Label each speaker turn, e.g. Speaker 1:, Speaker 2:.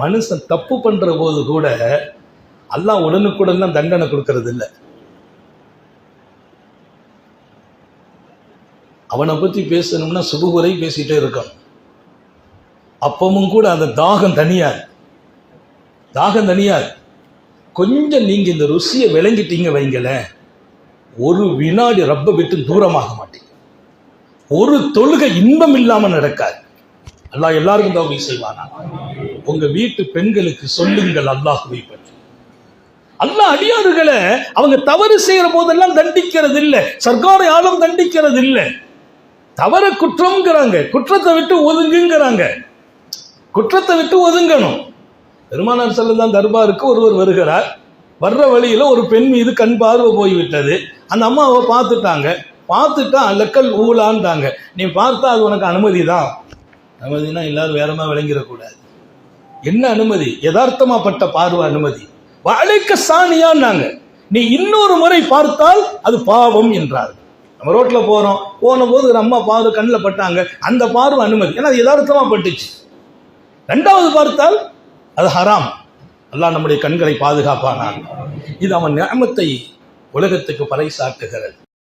Speaker 1: மனுஷன் தப்பு பண்ணுற போது கூட அல்லாஹ் உடனுக்குடன் தான் தண்டனை கொடுக்கறது இல்லை. அவனை பற்றி பேசணும்னா சுபுகுறை பேசிகிட்டே இருக்கான் அப்பவும் கூட அந்த தாகம் தனியாது தாகம் தனியாது கொஞ்சம் நீங்கள் இந்த ருசியை விளங்கிட்டீங்க வைங்களேன் ஒரு வினாடி ரப்ப விட்டு தூரமாக மாட்டீங்க. ஒரு தொழுகை இன்பம் இல்லாமல் நடக்காது. அல்லாஹ் எல்லாருக்கும் தௌபி செய்வானா? உங்க வீட்டு பெண்களுக்கு சொல்லுங்கள் அல்லாஹுவை பற்றி. அல்லாஹ் அடியாறுகளை அவங்க தவறு செய்யற போதெல்லாம் தண்டிக்கிறது இல்லை சர்க்கார ஆளும் தண்டிக்கிறது இல்லை தவற குற்றம்ங்கிறாங்க. குற்றத்தை விட்டு ஒதுங்குங்கிறாங்க. குற்றத்தை விட்டு ஒதுங்கணும். பெருமானார் செல்லதான் தர்பாருக்கு ஒருவர் வருகிறார். வர்ற வழியில ஒரு பெண் மீது கண் பார்வை போய்விட்டது. அந்த அம்மாவை பார்த்துட்டாங்க. பார்த்துட்டா லக்கல் ஊலான்ட்டாங்க நீ பார்த்தா அது உனக்கு அனுமதி தான் அனுமதினா எல்லாரும் வேறமா விளங்கிடக்கூடாது. என்ன அனுமதி? யதார்த்தமாப்பட்ட பார்வை அனுமதி. வளைக்க சாணியான்னாங்க. நீ இன்னொரு முறை பார்த்தால் அது பாவம் என்றார் நம்ம ரோட்டில் போகிறோம் போன போது அம்மா பார்வை கண்ணில் பட்டாங்க. அந்த பார்வை அனுமதி. ஏன்னா அது யதார்த்தமாக பட்டுச்சு ரெண்டாவது பார்த்தால் அது ஹராம். அல்லாஹ் நம்முடைய கண்களை பாதுகாப்பானான். இது அவன் நியமத்தை உலகத்துக்கு பறைசாட்டுகிறது.